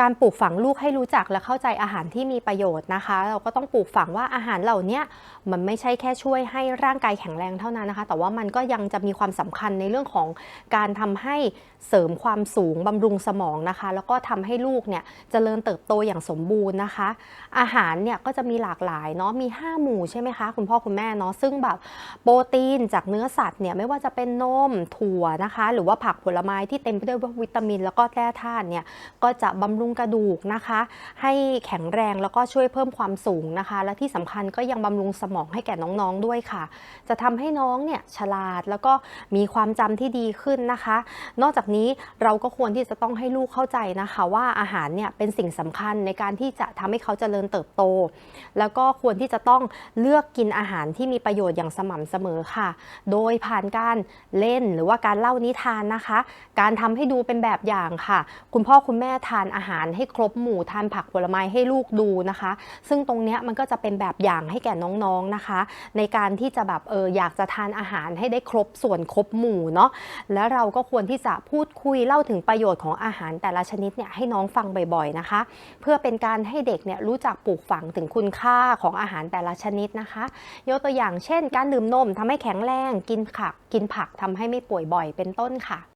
การปลูกฝังลูกให้รู้จักและเข้าใจอาหารที่มีประโยชน์นะคะ เราก็ต้องปลูกฝังว่าอาหารเหล่านี้มันไม่ใช่แค่ช่วยให้ร่างกายแข็งแรงเท่านั้นนะคะ แต่ว่ามันก็ยังจะมีความสำคัญในเรื่องของการทำให้เสริมความสูงบำรุงสมองนะคะ แล้วก็ทำให้ลูกเนี่ยเจริญเติบโตอย่างสมบูรณ์นะคะ อาหารเนี่ยก็จะมีหลากหลายเนาะมี 5 หมู่ใช่ไหมคะคุณพ่อคุณแม่เนาะซึ่งแบบโปรตีนจากเนื้อสัตว์เนี่ยไม่ว่าจะเป็นนมถั่วนะคะ หรือว่าผักผลไม้ที่เต็มไปด้วยวิตามิน แล้วก็แร่ธาตุเนี่ยก็จะบำรุงกระดูกนะคะ ให้แข็งแรงแล้วก็ช่วยเพิ่มความสูงนะคะ และที่สำคัญก็ยังบำรุงสมองให้แก่น้องๆด้วยค่ะ จะทำให้น้องเนี่ยฉลาดแล้วก็มีความจำที่ดีขึ้นนะคะ นอกจากนี้เราก็ควรที่จะต้องให้ลูกเข้าใจนะคะ ว่าอาหารเนี่ยเป็นสิ่งสำคัญในการที่จะทำให้เขาเจริญเติบโต แล้วก็ควรที่จะต้องเลือกกินอาหารที่มีประโยชน์อย่างสม่ำเสมอค่ะ โดยผ่านการเล่นหรือว่าการเล่านิทานนะคะ การทำให้ดูเป็นแบบอย่างค่ะ คุณพ่อคุณแม่ทานอาหารให้ครบหมู่ทานผักผลไม้ให้ลูกดูนะคะ ซึ่งตรงเนี้ยมันก็จะเป็นแบบอย่างให้แก่น้องๆนะคะ ในการที่จะแบบเอออยากจะทานอาหารให้ได้ครบส่วนครบหมู่เนาะแล้วเราก็ควรที่จะพูดคุยเล่าถึงประโยชน์ของอาหารแต่ละชนิดเนี่ยให้น้องฟังบ่อยๆนะคะ เพื่อเป็นการให้เด็กเนี่ยรู้จักปลูกฝังถึงคุณค่าของอาหารแต่ละชนิดนะคะ ยกตัวอย่างเช่น การดื่มนมทำให้แข็งแรงกินผักกินผักทำให้ไม่ป่วยบ่อยเป็นต้นค่ะ